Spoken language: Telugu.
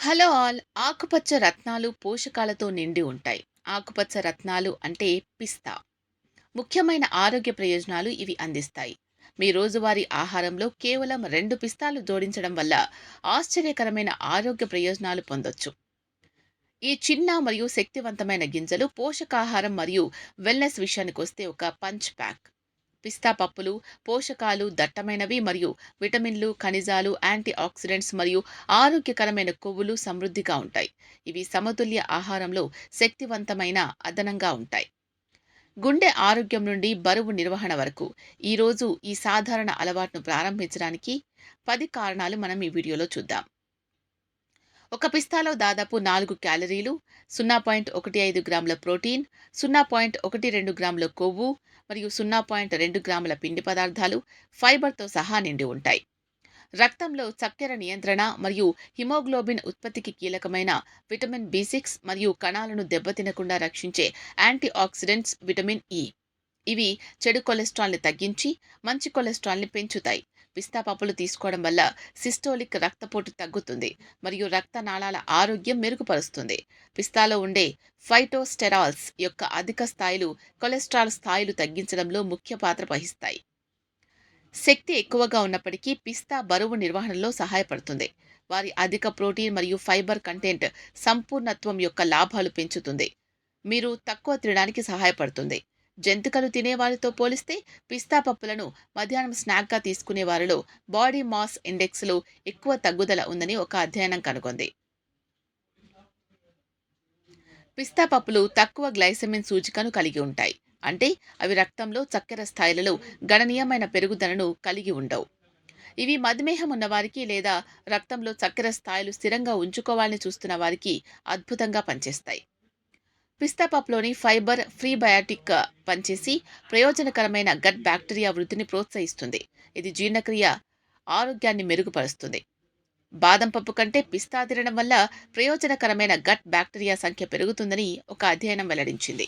Hello all. ఆకుపచ్చ రత్నాలు పోషకాలతో నిండి ఉంటాయి. ఆకుపచ్చ రత్నాలు అంటే పిస్తా. ముఖ్యమైన ఆరోగ్య ప్రయోజనాలు ఇవి అందిస్తాయి. మీ రోజువారీ ఆహారంలో కేవలం రెండు పిస్తాలు జోడించడం వల్ల ఆశ్చర్యకరమైన ఆరోగ్య ప్రయోజనాలు పొందొచ్చు. ఈ చిన్న మరియు శక్తివంతమైన గింజలు పోషకాహారం మరియు వెల్నెస్ విషయానికి వస్తే ఒక పంచ్ ప్యాక్ పిస్తా పప్పులు పోషకాలు దట్టమైనవి మరియు విటమిన్లు ఖనిజాలు యాంటీ ఆక్సిడెంట్స్ మరియు ఆరోగ్యకరమైన కొవ్వులు సమృద్ధిగా ఉంటాయి. ఇవి సమతుల్య ఆహారంలో శక్తివంతమైన అదనంగా ఉంటాయి. గుండె ఆరోగ్యం నుండి బరువు నిర్వహణ వరకు ఈరోజు ఈ సాధారణ అలవాటును ప్రారంభించడానికి పది కారణాలు మనం ఈ వీడియోలో చూద్దాం. ఒక పిస్తాలో దాదాపు నాలుగు క్యాలరీలు సున్నా పాయింట్ ఒకటి ఐదు గ్రాముల ప్రోటీన్ సున్నా పాయింట్ ఒకటి రెండు గ్రాముల కొవ్వు మరియు సున్నా పాయింట్ రెండు గ్రాముల పిండి పదార్థాలు ఫైబర్తో సహా నిండి ఉంటాయి. రక్తంలో చక్కెర నియంత్రణ మరియు హిమోగ్లోబిన్ ఉత్పత్తికి కీలకమైన విటమిన్ బి సిక్స్ మరియు కణాలను దెబ్బతినకుండా రక్షించే యాంటీ ఆక్సిడెంట్స్ విటమిన్ ఇ ఇవి చెడు కొలెస్ట్రాల్ని తగ్గించి మంచి కొలెస్ట్రాల్ని పెంచుతాయి. పిస్తా పప్పులు తీసుకోవడం వల్ల సిస్టోలిక్ రక్తపోటు తగ్గుతుంది మరియు రక్తనాళాల ఆరోగ్యం మెరుగుపరుస్తుంది. పిస్తాలో ఉండే ఫైటోస్టెరాల్స్ యొక్క అధిక స్థాయిలు కొలెస్ట్రాల్ స్థాయిలు తగ్గించడంలో ముఖ్య పాత్ర వహిస్తాయి. శక్తి ఎక్కువగా ఉన్నప్పటికీ పిస్తా బరువు నిర్వహణలో సహాయపడుతుంది. వారి అధిక ప్రోటీన్ మరియు ఫైబర్ కంటెంట్ సంపూర్ణత్వం యొక్క లాభాలు పెంచుతుంది. మీరు తక్కువ తినడానికి సహాయపడుతుంది. జంతికలు తినేవారితో పోలిస్తే పిస్తా పప్పులను మధ్యాహ్నం స్నాక్గా తీసుకునే వారిలో బాడీ మాస్ ఇండెక్స్లో ఎక్కువ తగ్గుదల ఉందని ఒక అధ్యయనం కనుగొంది. పిస్తా పప్పులు తక్కువ గ్లైసెమిన్ సూచికను కలిగి ఉంటాయి. అంటే అవి రక్తంలో చక్కెర స్థాయిలలో గణనీయమైన పెరుగుదలను కలిగి ఉండవు. ఇవి మధుమేహం ఉన్నవారికి లేదా రక్తంలో చక్కెర స్థాయిలు స్థిరంగా ఉంచుకోవాలని చూస్తున్న వారికి అద్భుతంగా పనిచేస్తాయి. పిస్తా పప్పులోని ఫైబర్ ఫ్రీబయాటిక్ పనిచేసి ప్రయోజనకరమైన గట్ బ్యాక్టీరియా వృద్ధిని ప్రోత్సహిస్తుంది. ఇది జీర్ణక్రియ ఆరోగ్యాన్ని మెరుగుపరుస్తుంది. బాదం పప్పు కంటే పిస్తా తినడం వల్ల ప్రయోజనకరమైన గట్ బ్యాక్టీరియా సంఖ్య పెరుగుతుందని ఒక అధ్యయనం వెల్లడించింది.